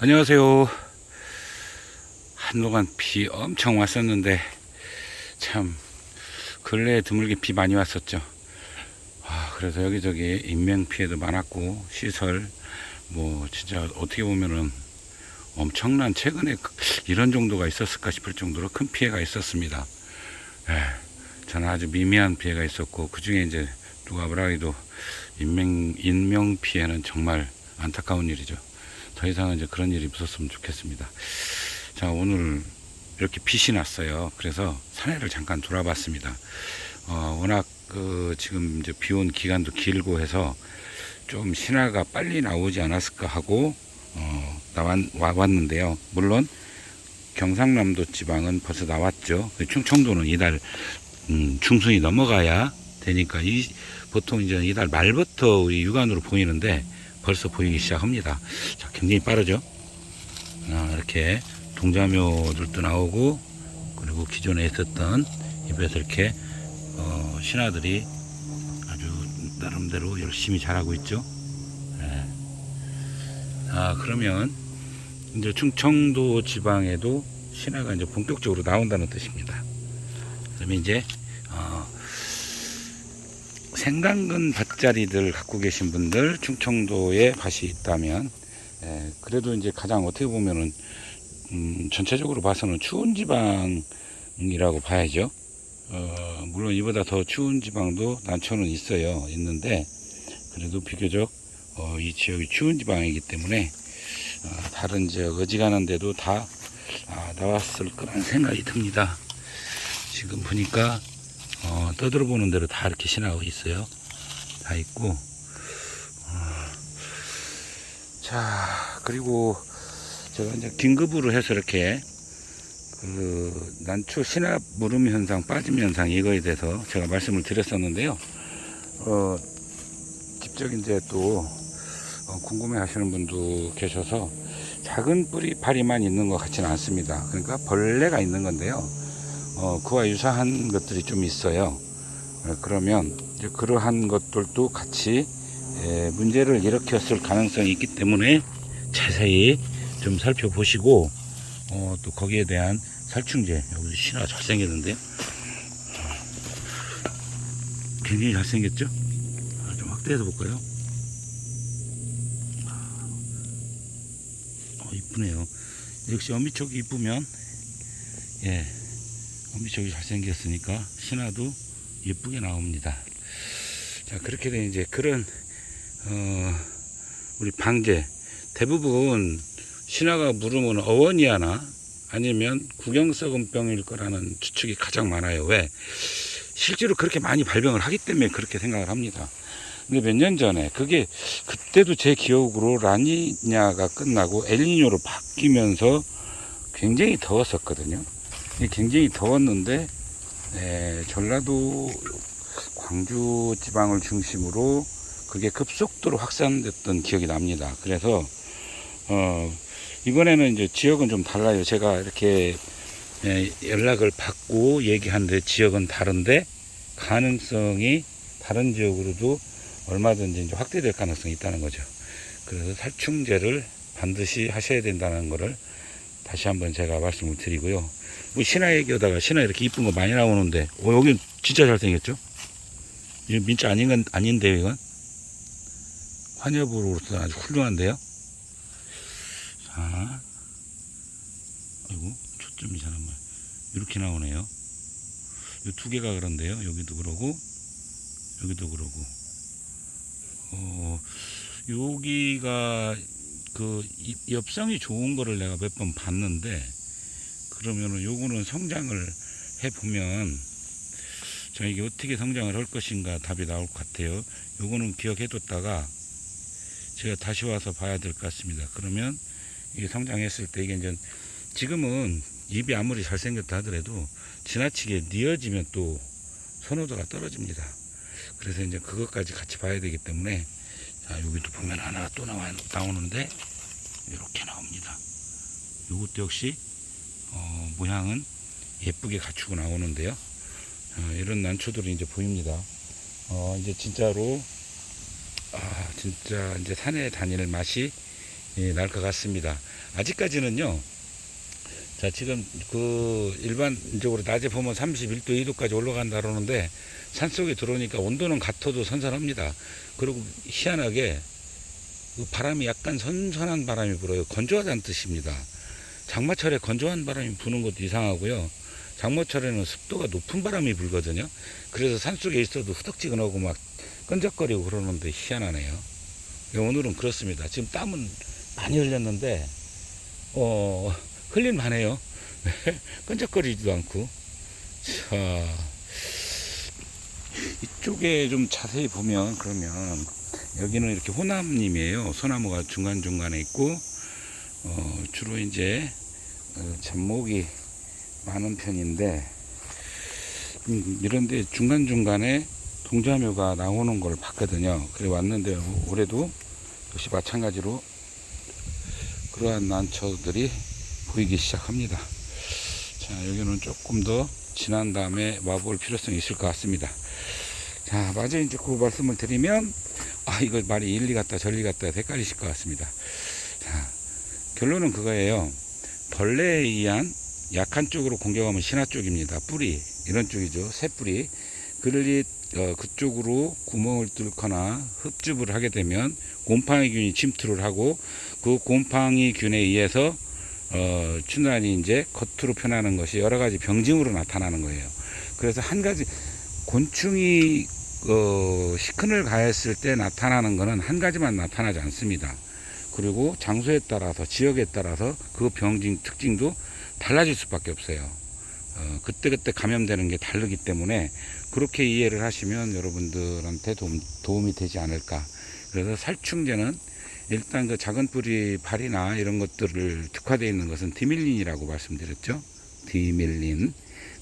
안녕하세요. 한동안 비 엄청 왔었는데 참 근래에 드물게 비 많이 왔었죠. 아, 그래서 여기저기 인명 피해도 많았고 시설 뭐 진짜 어떻게 보면은 엄청난 최근에 그- 이런 정도가 있었을까 싶을 정도로 큰 피해가 있었습니다. 예, 저는 아주 미미한 피해가 있었고 그 중에 이제 누가 뭐라 해도 인명 인명 피해는 정말 안타까운 일이죠. 더 이상은 이제 그런 일이 없었으면 좋겠습니다. 자, 오늘 이렇게 빛이 났어요. 그래서 산에를 잠깐 돌아봤습니다. 어, 워낙 그 지금 이제 비온 기간도 길고 해서 좀 신화가 빨리 나오지 않았을까 하고 어, 나왔, 와봤는데요. 물론 경상남도 지방은 벌써 나왔죠. 그 충청도는 이달 음, 중순이 넘어가야 되니까 이 보통 이제 이달 말부터 우리 육안으로 보이는데 벌써 보이기 시작합니다. 자, 굉장히 빠르죠. 아, 이렇게 동자묘들도 나오고 그리고 기존에 있었던 입에서 이렇게 어, 신하들이 아주 나름대로 열심히 자라고 있죠. 예. 아 그러면 이제 충청도 지방에도 신화가 이제 본격적으로 나온다는 뜻입니다. 그러면 이제 어, 생강근 밭자리들 갖고 계신 분들 충청도에 밭이 있다면 예, 그래도 이제 가장 어떻게 보면은 음, 전체적으로 봐서는 추운 지방이라고 봐야죠. 어, 물론 이보다 더 추운 지방도 난초는 있어요. 있는데 그래도 비교적 어, 이 지역이 추운 지방이기 때문에 어, 다른 지역 어지간한 데도 다 아, 나왔을 거라는 생각이 듭니다. 지금 보니까 어, 떠들어보는 대로 다 이렇게 신하고 있어요. 다 있고. 어, 자, 그리고 제가 이제 긴급으로 해서 이렇게 그 난초 신압 무름 현상, 빠짐 현상 이거에 대해서 제가 말씀을 드렸었는데요. 어, 직접 이제 또 어, 궁금해 하시는 분도 계셔서 작은 뿌리 파리만 있는 것 같지는 않습니다. 그러니까 벌레가 있는 건데요. 어, 그와 유사한 것들이 좀 있어요. 어, 그러면 이제 그러한 것들도 같이 에, 문제를 일으켰을 가능성이 있기 때문에 자세히 좀 살펴보시고 어, 또 거기에 대한 살충제 여기 신화 잘생겼는데요. 굉장히 잘생겼죠? 아, 좀 확대해서 볼까요? 어, 이쁘네요. 역시 어미촉이 이쁘면 예 어미촉이 잘생겼으니까 신화도 예쁘게 나옵니다. 자 그렇게 된 이제 그런 어, 우리 방제 대부분 신화가 물으면 어원이하나 아니면 구경썩은병일 거라는 추측이 가장 많아요. 왜? 실제로 그렇게 많이 발병을 하기 때문에 그렇게 생각을 합니다. 근데 몇 년 전에 그게 그때도 제 기억으로 라니냐가 끝나고 엘니뇨로 바뀌면서 굉장히 더웠었거든요. 굉장히 더웠는데 에, 전라도 광주 지방을 중심으로 그게 급속도로 확산됐던 기억이 납니다. 그래서 어, 이번에는 이제 지역은 좀 달라요. 제가 이렇게 예, 연락을 받고 얘기하는데 지역은 다른데 가능성이 다른 지역으로도 얼마든지 이제 확대될 가능성이 있다는 거죠. 그래서 살충제를 반드시 하셔야 된다는 거를 다시 한번 제가 말씀을 드리고요. 뭐 신화 얘기하다가 신화 이렇게 이쁜 거 많이 나오는데, 오, 여기 진짜 잘생겼죠? 이거 민자 아닌 건 아닌데요, 이건? 환엽으로서 아주 훌륭한데요? 자, 아이고, 초점이 잘 안 맞. 이렇게 나오네요. 이 두 개가 그런데요. 여기도 그러고, 여기도 그러고. 어, 여기가 그 이- 엽성이 좋은 거를 내가 몇 번 봤는데, 그러면은 요거는 성장을 해 보면, 자, 이게 어떻게 성장을 할 것인가 답이 나올 것 같아요. 요거는 기억해 뒀다가, 제가 다시 와서 봐야 될 것 같습니다. 그러면, 이게 성장했을 때 이게 이제 지금은 입이 아무리 잘생겼다 하더라도 지나치게 뉘어지면 또 선호도가 떨어집니다. 그래서 이제 그것까지 같이 봐야 되기 때문에 자 여기도 보면 하나가 또 나와, 나오는데 이렇게 나옵니다. 이것도 역시 어, 모양은 예쁘게 갖추고 나오는데요. 어, 이런 난초들이 이제 보입니다. 어, 이제 진짜로 아 진짜 이제 산에 다니는 맛이 날것 같습니다. 아직까지는요. 자, 지금 그 일반적으로 낮에 보면 31도, 2도까지 올라간다 그러는데 산속에 들어오니까 온도는 같아도 선선합니다. 그리고 희한하게 그 바람이 약간 선선한 바람이 불어요. 건조하다는 뜻입니다. 장마철에 건조한 바람이 부는 것도 이상하고요. 장마철에는 습도가 높은 바람이 불거든요. 그래서 산속에 있어도 후덕지근하고 막 끈적거리고 그러는데 희한하네요. 예, 오늘은 그렇습니다. 지금 땀은 많이 흘렸는데, 어, 흘릴만 해요. 끈적거리지도 않고. 자, 이쪽에 좀 자세히 보면, 그러면, 여기는 이렇게 호남님이에요. 소나무가 중간중간에 있고, 어, 주로 이제, 어, 잡목이 많은 편인데, 음, 이런데 중간중간에 동자묘가 나오는 걸 봤거든요. 그래 왔는데 올해도 역시 마찬가지로 그러한 난초들이 보이기 시작합니다. 자, 여기는 조금 더 지난 다음에 와볼 필요성이 있을 것 같습니다. 자, 마저 이제 그 말씀을 드리면, 아, 이거 말이 일리 같다, 저리 같다, 헷갈리실 것 같습니다. 자, 결론은 그거예요. 벌레에 의한 약한 쪽으로 공격하면 신화 쪽입니다. 뿌리, 이런 쪽이죠. 새 뿌리. 그를 어, 그쪽으로 구멍을 뚫거나 흡집을 하게 되면 곰팡이균이 침투를 하고 그 곰팡이균에 의해서 어, 추난이 이제 겉으로 표현하는 것이 여러 가지 병증으로 나타나는 거예요. 그래서 한 가지 곤충이 어, 시큰을 가했을 때 나타나는 것은 한 가지만 나타나지 않습니다. 그리고 장소에 따라서 지역에 따라서 그 병증 특징도 달라질 수밖에 없어요. 어, 그때그때 감염되는 게 다르기 때문에 그렇게 이해를 하시면 여러분들한테 도움, 도움이 되지 않을까. 그래서 살충제는 일단 그 작은 뿌리 발이나 이런 것들을 특화되어 있는 것은 디밀린이라고 말씀드렸죠. 디밀린.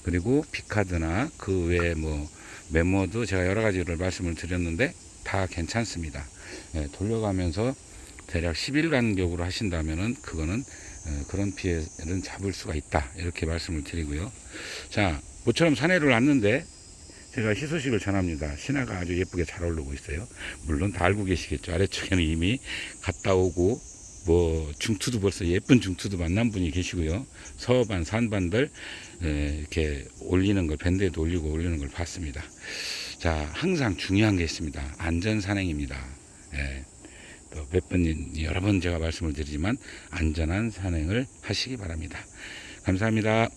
그리고 비카드나 그 외에 뭐 메모도 제가 여러 가지를 말씀을 드렸는데 다 괜찮습니다. 예, 돌려가면서 대략 10일 간격으로 하신다면은 그거는 어, 그런 피해는 잡을 수가 있다. 이렇게 말씀을 드리고요. 자, 모처럼 산에를 왔는데 제가 희소식을 전합니다. 신화가 아주 예쁘게 잘 오르고 있어요. 물론 다 알고 계시겠죠. 아래쪽에는 이미 갔다 오고 뭐 중투도 벌써 예쁜 중투도 만난 분이 계시고요. 서반, 산반들 에, 이렇게 올리는 걸 밴드에도 올리고 올리는 걸 봤습니다. 자, 항상 중요한 게 있습니다. 안전 산행입니다. 예. 또몇 번, 여러 번 제가 말씀을 드리지만 안전한 산행을 하시기 바랍니다. 감사합니다.